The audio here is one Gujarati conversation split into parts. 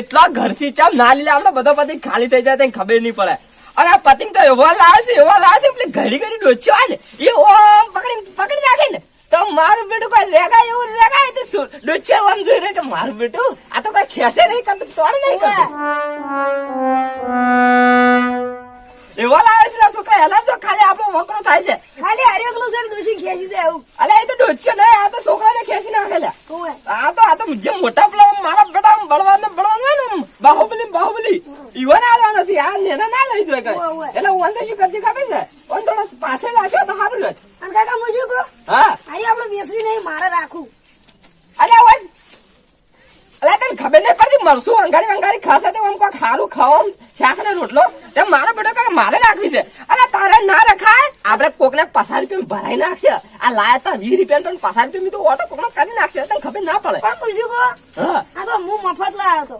આટલા જેટલા ઘરથી ના લીધા આપડે બધો પતિંગ ખાલી થઈ જાય તેને ખબર નહીં પડે. અને આ પતિંગ તો એવો લાવે છે એવો લાવે છે એટલે ઘડી ઘડી ડોચ્યો હોય ને એ ઓમ પકડી પકડી રાખે ને તો મારું બેટું કોઈ રેગા એવું રેગાય તો ડોચ્યો આમ જોઈ રહ્યો કે મારું બેટું આ તો કોઈ ખેસે નહીં કરતું તોડ નહીં કરે એવો લાવે છે છોકરા એના જો ખાલી આપણો વકરો થાય છે. ખાલી હરેકલું છે ડોસી ખેંચી જાય એવું અલ્યા એ તો ડોચ્યો નહીં આ તો છોકરાને ખેંચી નાખેલા. આ તો આ તો જે મોટા પેલા મારા બેટા બળવાન ને આમ બાહુબલી બાહુબલી. ઈવન આલવા નથી આ નેના ના લઈ જોઈએ કઈ. એટલે હું અંદર શું કરતી કાપે છે? ઓન થોડો પાસે લાશો તો સારું લે અને કાકા હું શું કહું? હા. અહીં આપણે બેસવી નહીં મારે રાખું અરે ઓય. અલ્યા તને ખબર નહીં પડતી મરશું અંગારી અંગારી ખાશે તો આમ કોઈ ખારું ખાવ શાક ને રોટલો. તેમ મારો બેટો કઈ મારે રાખવી છે. અરે તારે ના રખાય? આપણે કોકને પસાર રૂપિયા ભરાઈ નાખશે. આ લાયા તા વીસ રૂપિયા પણ પસાર રૂપિયા તો ઓટો કોકને કરી નાખશે. તને ખબર ના પડે. પણ શું હા. આ તો હું મફત લાયો હતો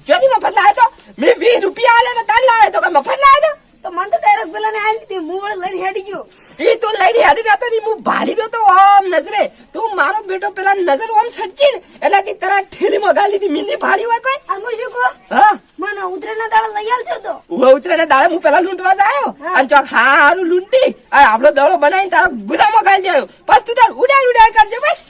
ચોથી મફત લાવ્યો તો મેં વીસ રૂપિયા આલે ને તાર લાવ્યો તો કે મફત લાવ્યો તો મન તો ડાયરેક્ટ પેલા ને આવી દીધી હું વળી લઈને હેડી ગયો એ તું લઈને હેડી રહ્યો ને હું ભાડી રહ્યો તો આમ નજરે તું મારો બેટો પેલા નજર આમ સચ્ચી ને એટલે કે તારા ઠેલી મગા લીધી મીંદી ભાડી હોય કોઈ આ હું શું કહું હા મને ઉતરેના દાળ લઈ આવજો તો હું ઉતરે ને દાડે હું પેલા લૂંટવા હા. અને ચોક હારું લૂંટી આપણો દડો બનાવીને તારો ગુદામાં ગાલી દેયો બસ તું તાર ઉડાડ ઉડાડ કરજે બસ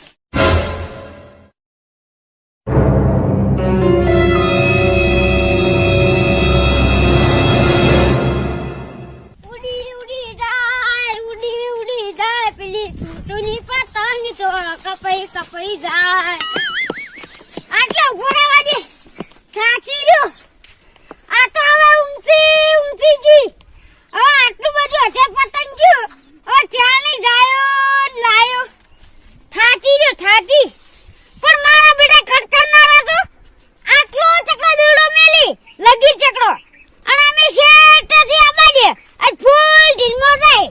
કપાઈ કપાઈ જાય. આટલા ઘોડે વાડી સાચી રહ્યો આ તો હવે ઊંચી ઊંચી જી હવે આટલું બધું હશે પતંગ ગયું હવે ચાલી જાયો ને લાયો થાચી રહ્યો થાચી પણ મારા બેટા ખટખર ના રહેતો આટલો ચકડો દોડો મેલી લગી ચકડો અને અમે શેઠથી આબા દે આજ ફૂલ ઢીલમો જાય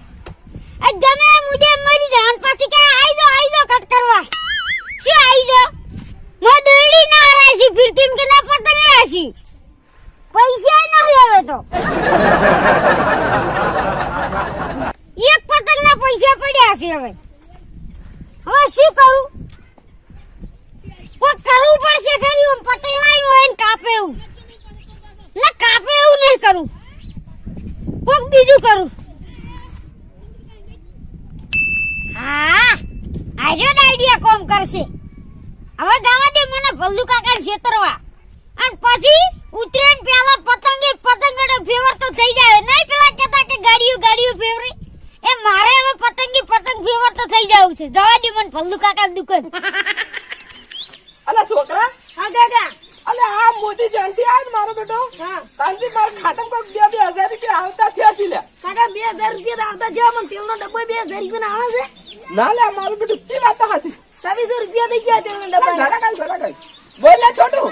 આજ ગમે મુજે મરી જાય અને પછી કે આઈ દો આઈ દો કટ કરવા શું આઈ દો મો દોડી ના રાશી ફિરકીમ કે ના પતંગ રાશી પૈસા નથી હવે તો એક પતંગ ના પૈસા પડ્યા છે હવે હવે શું કરું કોઈ કરવું પડશે ખરી હું પતંગ લાવ્યું હોય ને કાપે એવું ના કાપે એવું નહીં કરું કોક બીજું કરું. હા આજો આઈડિયા કોમ કરશે. હવે જવા દે મને ભલ્લુ કાકા છેતરવા. અને પછી ઉતરેન પેલા પતંગે પતંગડો ફેવર તો થઈ જાય. નહીં પેલા કહેતા કે ગાડીઓ ગાડીઓ ફેવરી. એ મારે હવે પતંગી પતંગ ફેવર તો થઈ જવું છે. જવા દે મને ભલ્લુ કાકા દુકાન. અલા છોકરા? હા કાકા અલે આ મોદી જયંતિ આ ને મારો બેટો હા. તાંતી મારા ખાતમ કોઈ બે બે હજાર રૂપિયા આવતા થયા છે કાકા બે હજાર રૂપિયા આવતા છે પણ તેલનો ડબ્બો બે હજાર રૂપિયા આવે છે? ના લે મારું બેટો તે વાત તો હતી છવ્વીસો રૂપિયા થઈ ગયા તેલનો ડબ્બો ઘણા કાલ ઘણા કાલ બોલ લે છોટું.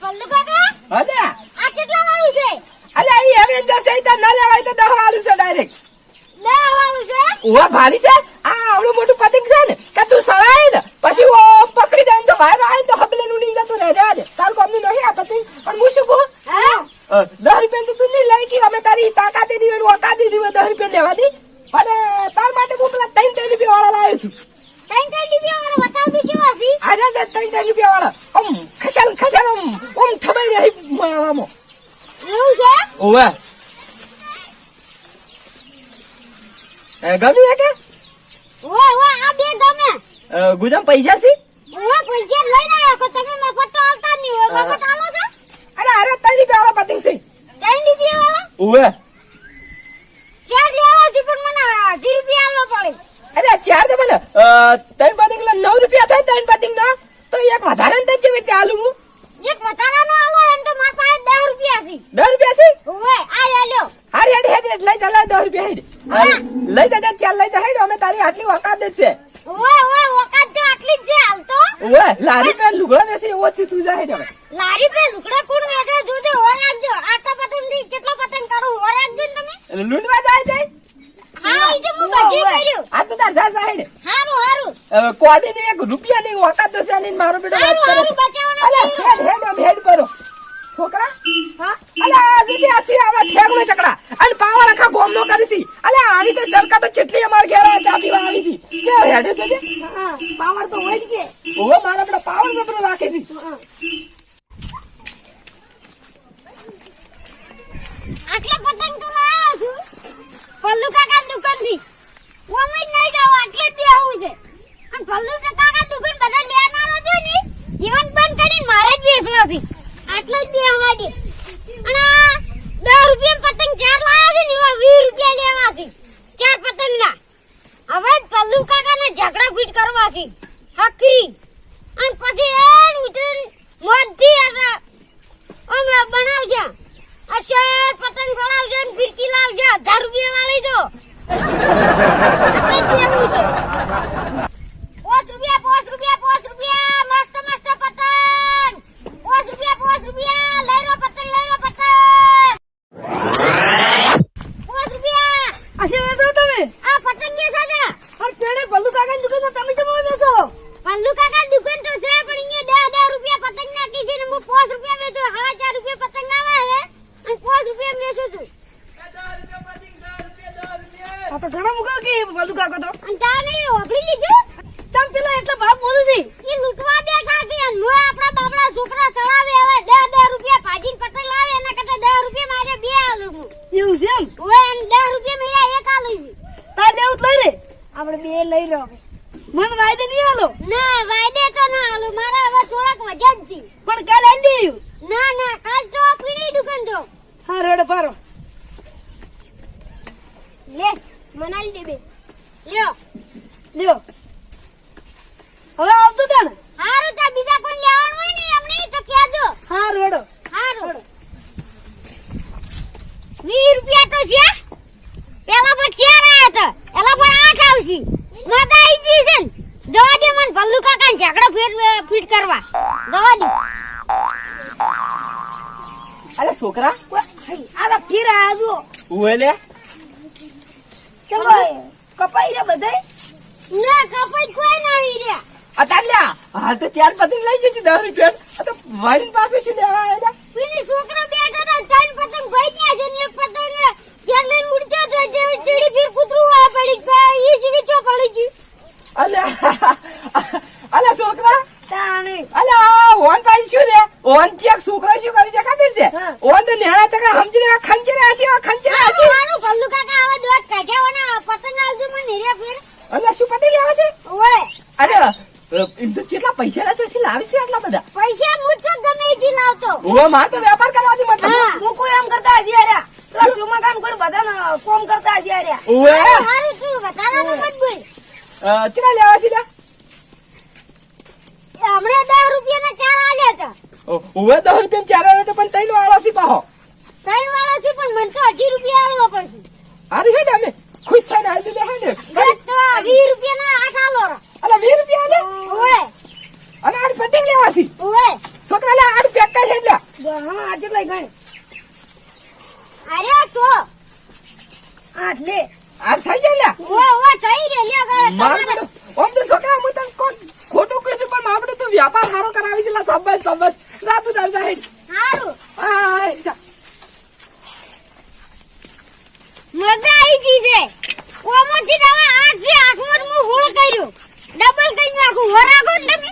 કલ્લુ કાકા હલે આ કેટલા વાળું છે? અલે આ એવેન્જર છે તો ના લેવાય તો દહ વાળું છે ડાયરેક્ટ વાળું છે? ઓવા ભારી છે? આ આવડું મોટું પતંગ છે ને કે તું સવાય ને પછી ઓ પકડી દે તો બહાર આવે તો હબલે નું નીંદા તો રહે દે તારું કોમ નહીં આ પતંગ પણ હું શું કહું હા અ, દસ રૂપિયા તો તું નહીં લઈ ગઈ અમે તારી તાકાત એની વેડું ઓકાતી દીધી દસ રૂપિયા લેવાની અને તાર માટે હું પેલા ત્રણ ત્રણ રૂપિયા વાળા લાવ્યો છું ત્રણ ત્રણ ડીબી વાળા બતાવતી કેવા છે આજે જ ત્રણ ત્રણ રૂપિયા વાળા આમ ખસાલ ખસાલ આમ આમ થબાઈ રહી માવામાં એવું છે ઓવે એ ગમી હે કે ઓય ઓય આ બે ગમે ગુજામ પૈસા સી ઓય પૈસા લઈને આવ્યો કો તમે મફત તો આવતા જ નહીં હોય મફત આલો છો અરે અરે ત્રણ પે વાળા પતિંગ સી ત્રણ ડીબી વાળા ઓવે ચાર લેવા છે પણ મને અઢી રૂપિયા આલવા પડે અરે ચાર તો મને ત્રણ પતંગ નવ રૂપિયા થાય ત્રણ પતિંગ નો તો એક વધારે ને થાય છે આલુ હું એક મતારાનો આલો એમ તો મારા પાસે દસ રૂપિયા છે દસ રૂપિયા છે ઓય આ લે લ્યો હારી હારી હેડ લઈ જા લઈ દસ રૂપિયા હેડ હા. લઈ જા ચાલ લઈ જા. હેડ અમે તારી આટલી વકાત જ છે કેટલી અમાર ઘેર આ ચા પીવા આવી હતી. ચા હેડે તો હા પાવર તો હોય જ કે. ઓહો મારા પેલા પાવર તો પેલો રાખે છે. આટલા પતંગ તો લાયા છું. પલ્લુ કાકા દુકાનથી ઓમે નહીં જાવ આટલે જ આવું છે. અને પલ્લુ કાકા દુકાન બધા લેનારો છો ને જીવન બંધ કરીને મારે જ બેસવા છે. આટલે જ બેહવા દે. અને 10 રૂપિયા પતંગ ચાર લાયા છે ને 20 રૂપિયા લેવા છે. ચાર પતંગના. હવે પલ્લુ કાકાને ઝઘડા ફીટ કરવા છે. હકરી અને પછી એન ઉતરીને મોઢી આ અમે બનાવજો. આ પતંગ ચડાવજો અને ફીરકી લાવજો. હજાર વાળી દો આપણે દેવું છે પાંચ રૂપિયા પાંચ રૂપિયા પાંચ રૂપિયા મસ્ત મસ્ત પતંગ પાંચ રૂપિયા પાંચ રૂપિયા લઈ લો પતંગ લઈ લો પતંગ પાંચ રૂપિયા આ શું વેચો તમે આ પતંગ કે સાજા પણ પેડે ભલ્લુ કાકાની દુકાન તમે તમે વેચો પલ્લુ કાકા દુકાન તો છે પણ અહીંયા દસ દસ રૂપિયા પતંગ નાખી છે ને હું પાંચ રૂપિયા વેચું સાડા ચાર રૂપિયા પતંગ આવે છે અને પાંચ રૂપિયા વેચું છું આ તો ઘણા મુકા કે ભલ્લુ કાકો તો અને તા નહીં વાપરી લીધું ચમ પેલા એટલે ભાવ બોલું છે એ લૂંટવા બેઠા છે અને હું આપણા બાબડા છોકરા ચડાવે હવે દસ દસ રૂપિયા ભાજીને પતંગ લાવે એના કરતા દસ રૂપિયા મારે બે આલું હું એવું છે એમ હવે અને દસ રૂપિયા મેળા એક આલું છું તાર લેવું જ લઈ રે આપણે બે લઈ રહ્યો મને વાયદે નહીં આલો. ના વાયદે તો ના આલું. મારા હવે થોડાક વજન છે. પણ કાલ આલી ના ના કાલ તો પીડી દુકાન તો. હા રોડ પારો લે મનાલી દે બે. લ્યો. લ્યો. હવે આવતો તા ને. હારું તા બીજા કોઈ લેવાનું હોય ને એમને તો કહેજો. હા રોડો હારું. વીસ રૂપિયા તો છે. પેલા પર ચાર આયા હતા? એલા પર આઠ આવશે. માતા આઈ જી છે. જવા દે મને ભલ્લુ કાકા ઝઘડો ફીટ ફીટ કરવા. જવા દે અરે છોકરા આ ફીર આયા જો ઉવે લે. ચલો કપાઈ રે બધાય? ના કપાઈ કોઈ નહીં રહ્યા. અતાર લ્યા હાલ તો ચાર પતંગ લઈ જશે દસ રૂપિયા તો પાસે શું લેવા આવ્યા પેલી છોકરો બેઠો તો ત્રણ પતંગ ભાઈ ગયા છે ને એક પતંગ ઘેર લઈને ઉડતો તો જેવી ચીડી ફીર કૂતરું આ પડી ગયું એ જેવી ચો પડી ગયું અલ્યા અલ્યા છોકરા તાણે અલ્યા ઓન ભાઈ શું રે ઓન ચેક છોકરા શું કરી છે ખબર છે હા. ઓન તો નેણા ચકડા સમજીને આ ખંજરે આસી આ ખંજરે આ આસી મારું ભલ્લુ કાકા આવા દોત કાઢ્યા ના પતંગ આવજો મને નેર્યા ફેર અલ્યા શું પતંગ લેવા છે ઓય અરે અ, એમ તો કેટલા પૈસા ના ચોથી લાવે છે આટલા બધા પૈસા મુજો ગમે એથી લાવતો ઓ માર તો વેપાર કરવાથી મતલબ હા. હું કોઈ એમ કરતા હજી આર્યા પેલા શોમાં કામ કોઈ બધા કોમ કરતા હજી આર્યા ઓએ મારું શું વધારાનું મત બોલ અ, કેટલા લેવા છે લ્યા? એ હમણાં દસ રૂપિયાના ચાર આલ્યા હતા. ઓ- ઓવે 10 રૂપિયા ચાર આવે તો પણ તૈનો આળો છે પાહો. વાળા છે પણ મને તો 80 રૂપિયા આલવા પડશે. અરે હે અમે. ખુશ થઈને આલી દે હે ને તો વીસ રૂપિયાના આઠ આલો રા. અરે વીસ રૂપિયા ને ઓવે અને આડ પટિંગ લેવા છે ઓય છોકરા લે આઠ પેક કરી લે હા આજે લઈ ગણ અરે સો. આઠ લે. આઠ થઈ જાય લે ઓય ઓય થઈ રે લે ગયો મારું તો છોકરા હું તને કોણ ખોટું કહું છું? પણ આપણે તો વ્યાપાર સારો કરાવી છે લા શાબાશ શાબાશ રાતું દાર હેડ સારું જા. મજા આવી ગઈ છે. ઓમોથી તમે આઠ છે આઠમાં હું હોળ કર્યું. ડબલ કરી નાખું. વરાગો ને તમે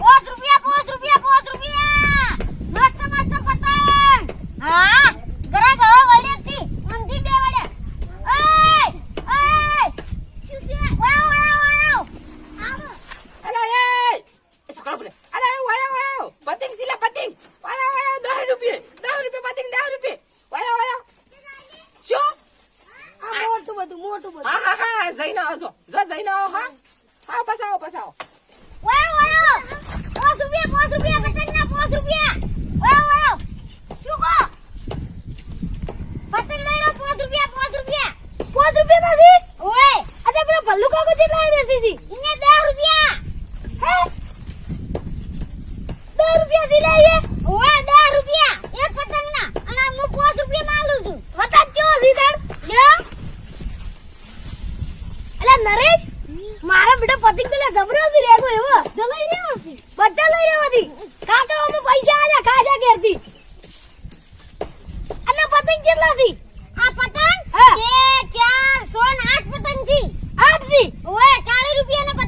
પાંચ રૂપિયા પાંચ રૂપિયા પાંચ રૂપિયા મસ્ત મસ્ત પતંગ હા ગ્રાહક હવે વળે થી મંદી બે વળે ઓય ઓય વાવ વાવ વાવ આવો અરે એ એ છોકરા બોલે અરે વાયા વાયા પતંગ સિલા પતંગ વાયા વાયા દસ રૂપિયા દસ રૂપિયા પતંગ દસ રૂપિયા વાયા વાયા શું આ મોટું બધું મોટું બધું હા હા હા જઈને આવો છો જો જઈને આવો હા હા પસાવો પસાવો વાવ વાવ પાંચ રૂપિયા પાંચ રૂપિયા પતંગના પાંચ રૂપિયા વાવ વાવ શું કહો પતંગ લઈ લો પાંચ રૂપિયા પાંચ રૂપિયા પાંચ રૂપિયા નથી ઓય અરે પેલા ભલ્લુ કાકો જેટલા વેચી હતી અહીંયા દસ રૂપિયા હે દસ રૂપિયા થી લઈએ. ઓય દસ રૂપિયા એક પતંગના અને હું પાંચ રૂપિયા માં આલું છું. વતા ચો સીધા લ્યો નરેશ મારા બેટા પતિંગ પેલા જબરો છે રેગો એવો. તો રહ્યો છે બધા લઈ રહ્યો હતી કાકા અમે પૈસા આલ્યા ખાજા ઘેરથી. અને પતંગ કેટલા છે? આ પતંગ? હા. બે ચાર સો ને આઠ પતંગ છે. આઠ ચાલીસ રૂપિયા ના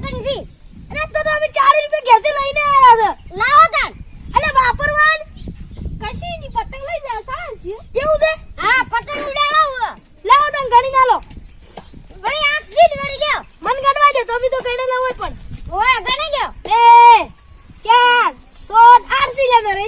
તો અમે ચાર રૂપિયા ઘેતે લઈને આવ્યા છે લાવો તાન અલે વાપરવાન. કશી ની પતંગ લઈ જા સારા છે. એવું છે? હા પતંગ ઉડાડો લાવો તાન ઘણી ચાલો ભાઈ આ સીટ ગણી ગયો. મન ગણવા દે તો બી તો ગણે લાવો પણ. ઓય ગણી ગયો. બે ચાર સોળ આઠ સી લેના રે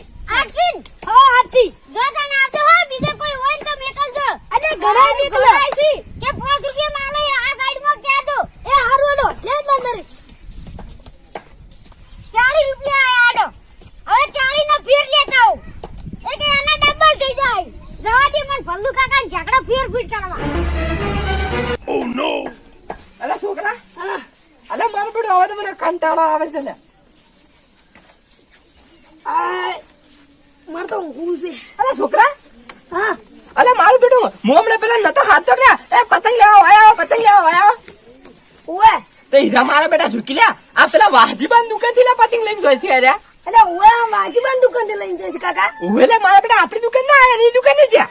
અરે એટલે ઓવે વાજીબાન દુકાનથી લઈને જઈશ કાકા? ઓવે લે મારા બેટા આપણી દુકાન ના આયા એની દુકાન ને જ્યાં.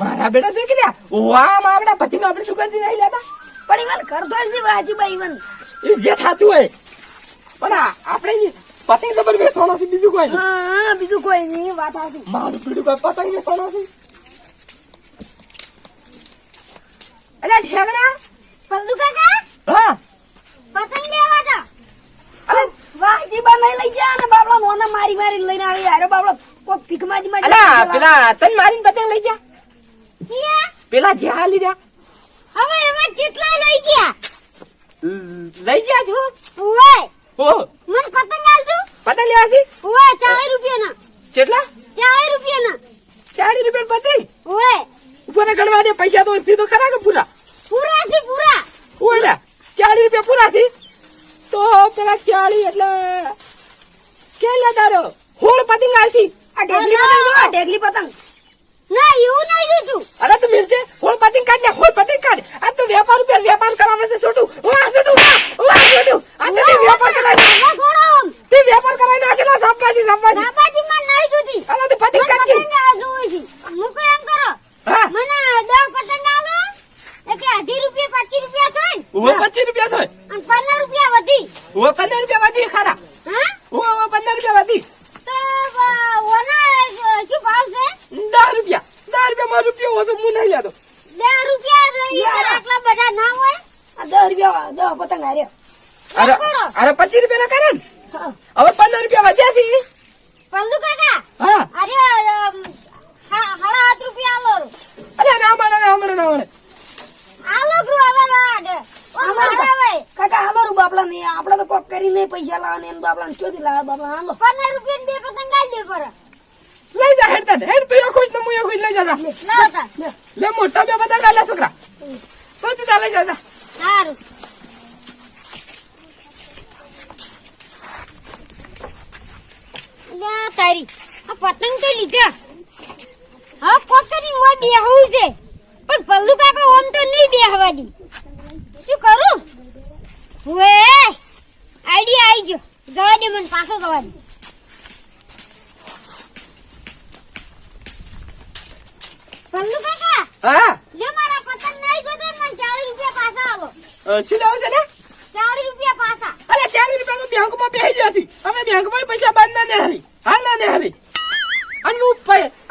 મારા બેટા ઝૂકી લ્યા ઓવા મારા બેટા આપણી દુકાનથી નહીં લેતા. પણ ઈવન કરતો છે વાજીબા ઈવન. એ જે થાતું હોય. પણ આપણે પતંગ તો પણ વેસવાનો છે બીજું કોઈ હા હા બીજું કોઈ નહીં વાત આવશે મારું પીડું કોઈ પતંગ વેસવાનો છે. અલ્યા ઠેકડા ભલ્લુ કાકા? હા. પતંગ લેવા જા અરે વાજીબા નહીં લઈ જા અને બાબલા નોના મારી મારી લઈને આવી હારે બાબલા કોઈ ભીખ માજી માજી અલા પેલા તન મારીને પતંગ લઈ જા જીયા? પેલા જ્યાં લીધા? હવે એમાં કેટલા લઈ ગયા? લઈ જા છો? ઓય ઓ મને પતંગ આલજો. પતંગ લેવા છે ઓય ચાલીસ રૂપિયાના. કેટલા? ચાલીસ રૂપિયાના. ચાલીસ રૂપિયા પતંગ? ઓય ઉપર ગણવા દે પૈસા તો સીધો ખરા કે પૂરા? પૂરા છે પૂરા. ઓલા ચાલીસ રૂપિયા પૂરા છે. તો પેલા ચાલીસ એટલે કે લે તારો હોળ પતંગ આવશી. આ ઢેગલી પતંગ જો, આ ઢેગલી પતંગ. ના એવું નહીં જોતું અરે તું મિલજે હોળ પતંગ કાઢ ને હોળ પતંગ કાઢ. આ તો વેપાર ઉપર વેપાર કરાવે છે છોટું. વાહ છોટું વાહ છોટું. આ તો વેપાર કરાવે ના છોડો. તે વેપાર કરાવી સાપાજી સાપાજી સાપાજી માં નહીં જોતી અરે તો. પતંગ કાઢ પતંગ આ જોવે છે. મૂકો એમ કરો. હા. મને દો પતંગ આલો. એટલે અઢી રૂપિયા પચીસ રૂપિયા થાય? ને? પચીસ રૂપિયા થાય. અને પંદર રૂપિયા વધી. ઓ પંદર રૂપિયા વધી ખરા. હા? ઓ ઓ પંદર રૂપિયા વધી. તો ઓના શું ભાવ છે? દસ રૂપિયા. દસ રૂપિયા માં રૂપિયો ઓછો હું નહીં લેતો. દસ રૂપિયા. આટલા બધા ના હોય? આ દસ રૂપિયા દસ પતંગ હાર્યો અરે અરે પચીસ રૂપિયા ના કરે. હવે પંદર રૂપિયા વધ્યા છે પલ્લુ કાકા? હા. અરે હા હાડા હાથ રૂપિયા આલો. અરે ના મળે ના મળે ના મળે આલો ગ્રુ હવે લાડ ઓ આલો મારે હવે કાકા હાલો રૂ બાપલા ને આપડે તો કોક કરીને પૈસા લાવવા ને બાપલા ચોથી લાવે બાપલા હાલો. પંદર રૂપિયા બે પતંગ આલી પર. લઈ જા હેડ તને હેડ તું ખુશ ને હું ખુશ લઈ જા જા. લે. મોટા બે બધા ગાલા છોકરા. તા લઈ જા જા. સારું. તારી. આ પતંગ તો લીધા. હા કોક કરી મોય બેહવું છે પણ પલ્લુ કાકા ઓમ તો નહીં દી શું કરું? હવે આઈડિયા આવી ગયો. જવા દે મને પાછો જવા દે પલ્લુ કાકા હા? જો મારા પતંગ નહીં ગયો તો મને ચાલીસ રૂપિયા પાછા આવો. શું લાવો છે ને ચાલીસ રૂપિયા પાછા. અરે ચાલીસ રૂપિયા તો બેંકમાં બેસી જશે અમે બેંકમાં પૈસા બાંધના ને હારી હાલ ના ને હારી અને હું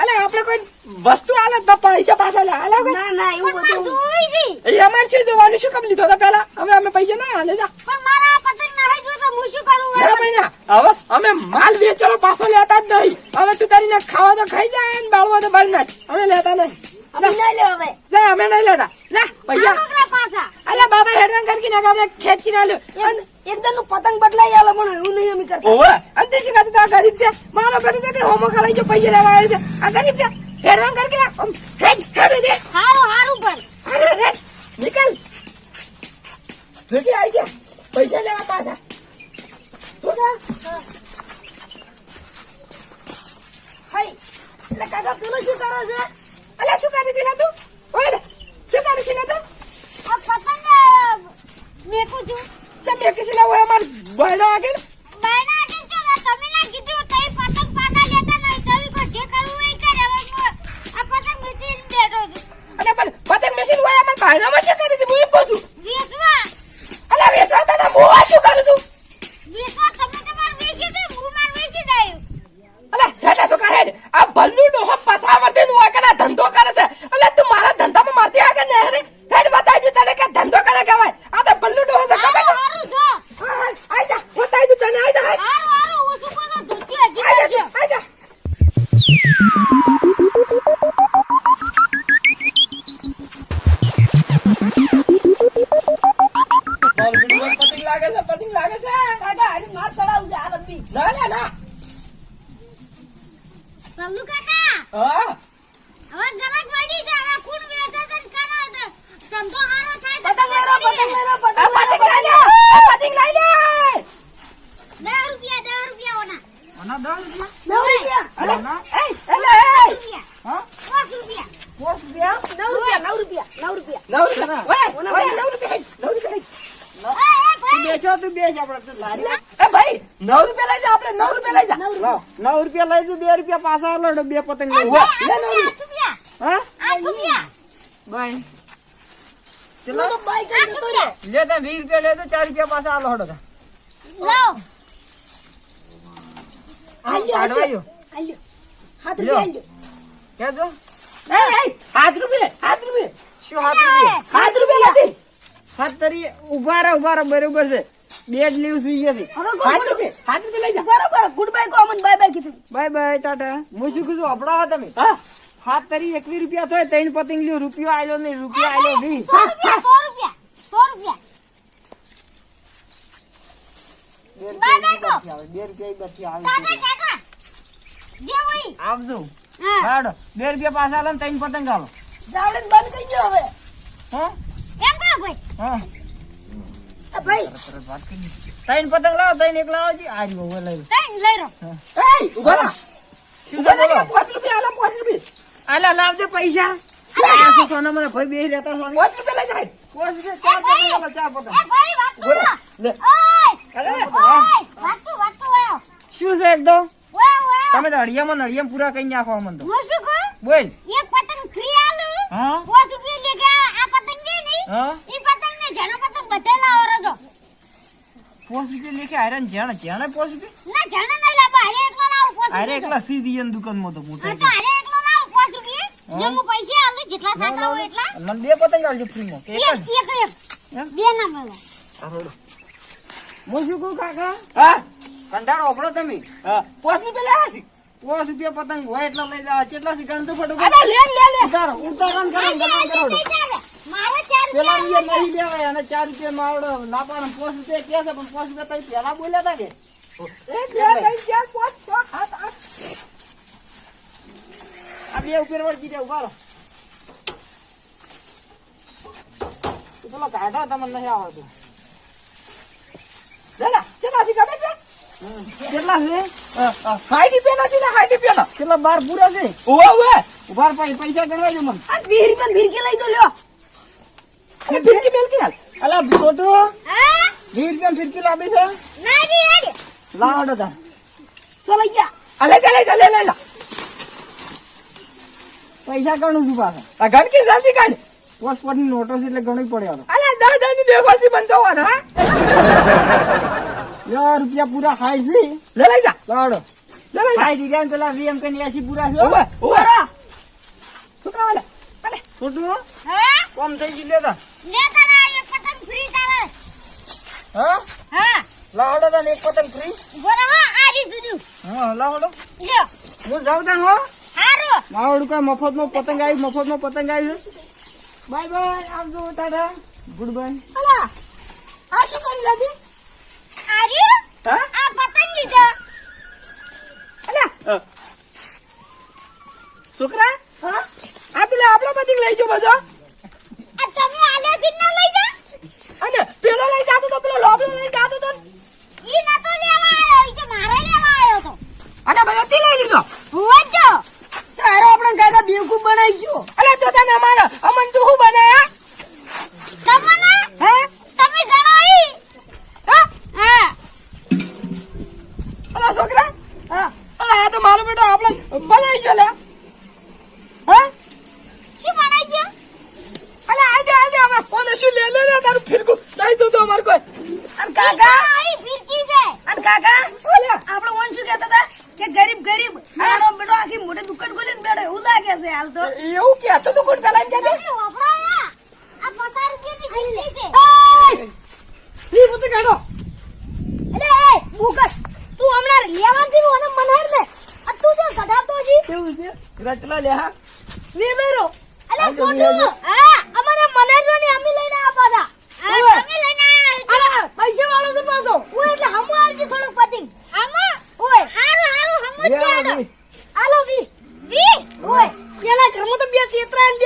અલે આપણે કોઈ વસ્તુ આલે તો પૈસા પાછા લે ના ના એવું બધું. જોઈ છે. એ અમારે શું જોવાનું શું કમ લીધો હતો પેલા હવે અમે પૈસા ના હાલે જા. પણ મારા આ પતંગ નહીં જોતો હું શું કરું? ના ભાઈ હવે અમે માલ વેચવાનો પાછો લેતા જ નહીં. હવે તું તારી ખાવા તો ખાઈ જાય ને બાળવા તો બાળી નાખ. અમે લેતા નહીં. અમે નહીં લે હવે જા અમે નહીં લેતા. જા પૈસા અલ્યા બાબા હેડવાન કરી નાખે આપણે ખેંચી ના લ્યો એક એકદમનું પતંગ બદલાઈ આલે પણ એવું નહીં અમે કરતા. ઓવે. અંતે શીખાતું તો આ ગરીબ છે. મારો બેટો તો કે હોમો ખડાઈ જો પૈસા લેવા આવે છે. આ ગરીબ છે. હેડવાન કર કે હેડ હેડ દે. હારું. નવ રૂપિયા લઈ જા આપણે નવ રૂપિયા લઈ જા લાવ નવ રૂપિયા લઈ તું બે રૂપિયા પાછા બે પતંગ. લે નવ રૂપિયા. હા આઠ રૂપિયા બાય તું તો બાઈક જ જતો રહ્યો. લે તને વીસ રૂપિયા લે તો ચાર રૂપિયા પાસે આલો હડો તા. લાવ. આલ્યો, આલ્યો. હાથ. રૂપિયા. કે જો હાથ રૂપિયા હાથ રૂપિયા. શું હાથ રૂપિયા હાથ રૂપિયા નથી હાથ તરી ઊભા રહે ઊભા રહે બરોબર છે. બેડ લીવ સુઈ ગયા છે. હાથ રૂપિયા હાથ રૂપિયા લઈ જા. બરોબર ગુડ બાય કો અમન બાય બાય કીધું. Bye bye tata. હું શું કીધું? અપડાવો તમે. હા. હાથ તરી એકવી રૂપિયા થાય ત્રણ પતંગ રૂપિયો આલ્યો નહીં રૂપિયો આલ્યો વીસ. સો રૂપિયા સો રૂપિયા સો રૂપિયા. બે રૂપિયા બે રૂપિયા આવે કાકા છે. કાકા જે હોય. આવજો. હા. હાડો. બે રૂપિયા પાછા આલો ને ત્રણ પતંગ આલો. જાવડે બંધ કરી દો હવે. હા? કેમ કરો ભાઈ હા. ભાઈ. ત્રણ પતંગ લાવો ત્રણ એક લાવો જી આ રહ્યો લઈ ત્રણ લઈ રો એય, ઊભા રહો. ઊભા બોલો? પાંચ રૂપિયા આલો, પાંચ રૂપિયા. આલા લાવજે પૈસા. આ સોના મને ભાઈ બે રહેતા સોના રૂપિયા લઈ જાય. રૂપિયા ચાર આલો, ચાર પતંગ એ ભાઈ. લે. ઓય! અરે, વાત તો વાયો શું છે એકદમ? તમે તો હળિયામાં પૂરા કઈ નાખો અમને તો. હું શું કહું? બોલ. એક પતંગ ફ્રી આલું. હા. પાંચ રૂપિયા લે કે આ પતંગ છે નહીં. હા. ઈ પતંગ ને જણો પતંગ બધે લાવો રજો. પાંચ રૂપિયા લેખે આયરન જેણે જેણે પાંચ રૂપિયા? ના જણો નહીં લાવો હારે એકલો લાવો પાંચ અરે એકલા સીધી એની દુકાનમાં તો મોટા હા તો લાવો પાંચ રૂપિયા. પૈસા હોય એટલા? મને બે પતંગ આવજો ફ્રીમાં. એક એક એક એક બે ના મળે. હું શું કહું કાકા? હા? કંટાળો ઓપડો તમે. હા, પાંચ રૂપિયા લેવા છે પાંચ રૂપિયા પતંગ હોય એટલા લઈ જાવ કેટલા છે? ગણ તો ફટો અરે, લે લે લે. ઉતારો ઉતારણ કરો કરો. પેલા રૂપિયા એ નહીં લેવાય અને ચાર રૂપિયા માવડો લાપાનો પાંચ રૂપિયા કે છે? પણ પાંચ રૂપિયા તમે પેલા બોલ્યા હતા કે. એ બે ત્રણ ચાર પાંચ છ સાત આઠ. આ બે ઉપર વળગી જાય ઊભા રહો. પેલો કાઢો તમને નહીં આવડતું લે લે, કેટલા છે ખબર છે કેટલા છે સાઠ રૂપિયા નથી ને સાઠ રૂપિયા ના કેટલા બાર પૂરા છે ઓવે ઓવે પૈ- પૈસા ગણવા દો મને આ વીસ રૂપિયા ફિરકી લઈ દો લ્યો એ બિલકી બિલકી હાલ અલા છોટું હા વીસ રૂપિયા ફિરકી લાવી છે લાવડો તા સો ગયા આ લઈ જા લઈ જા લે લે લે પૈસા ગણું છું પાછા આ ગણકી જલ્દી કાઢ પોસ્ટપોર્ટની નોટિસ એટલે ગણવી પડે હવે અરે દસ દસની બેવાસી બંધ થવાનો હા? યાર રૂપિયા પૂરા હાઈટ છે. લે લઈ જા. લાવડો લે લઈ જા. ગયા ને પેલા વીએમ કઈ એસી પૂરા છે ઓવે ઓવે છોકરા વાલે અલે છોટું હા. કોમ થઈ ગયું લેતા. લે તને એક પતંગ ફ્રી તારે. હા? હા? લાવડો તા એક પતંગ ફ્રી બરાબર આ રી હા લાવડો લ્યો. હું જાઉં તા હો. હારો. માવડું કઈ મફતમાં પતંગ આવી મફતમાં પતંગ આવી છે? બાય બાય આવજો તારા ગુડ બાય. અલા આ શું કરી લાદી? આર્યું? હા? આ પતંગ લીધો. અલ્યા છોકરા? હા? આ તો લે આપણો બધી લઈ જો બધો આ તમે આલ્યા થી ના લઈ જા અને પેલો લઈ જાતો તો પેલો લોબલો લઈ જાતો તો. ઈ ના તો લેવા આવ્યો ઈ તો મારે લેવા આવ્યો તો. કેવું છે? રચના લે હા. વેમેરો અલે છોટુ હા અમારે મનેજો ને અમે લઈ રહ્યા હતા આ તમે લઈને અરે પૈસા વાળો તો પાછો. ઓ એટલે હમો આલજી થોડું પતિંગ હમો? ઓય. હારું હારું હમો ચાડો આલો વી. વી. ઓય. પેલા ઘરમાં તો બે ચેતરા ને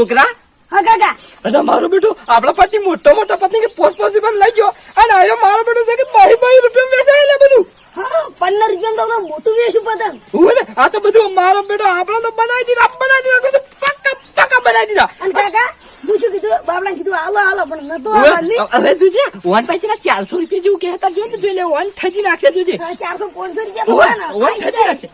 છોકરા? હા આપણા પાટી મોટો મોટો પત્ની કે પોસ્ટ અને આયો મારો બેટો છે કે બાઈ બાઈ પંદર રૂપિયા મોટું વેચ્યું આ તો બધું મારો બેટો આપણે તો બનાવી દીધા બનાવી દીધા કશું પાકા પાકા બનાવી દીધા. અને કાકા હું બાપડા કીધું? હાલો હાલો પણ નતો હવે વન પાછી ચારસો રૂપિયા જેવું કેતા જો જોઈ લે વન થજી નાખશે જોજે. ચારસો પાંચસો રૂપિયા વન થજી નાખશે.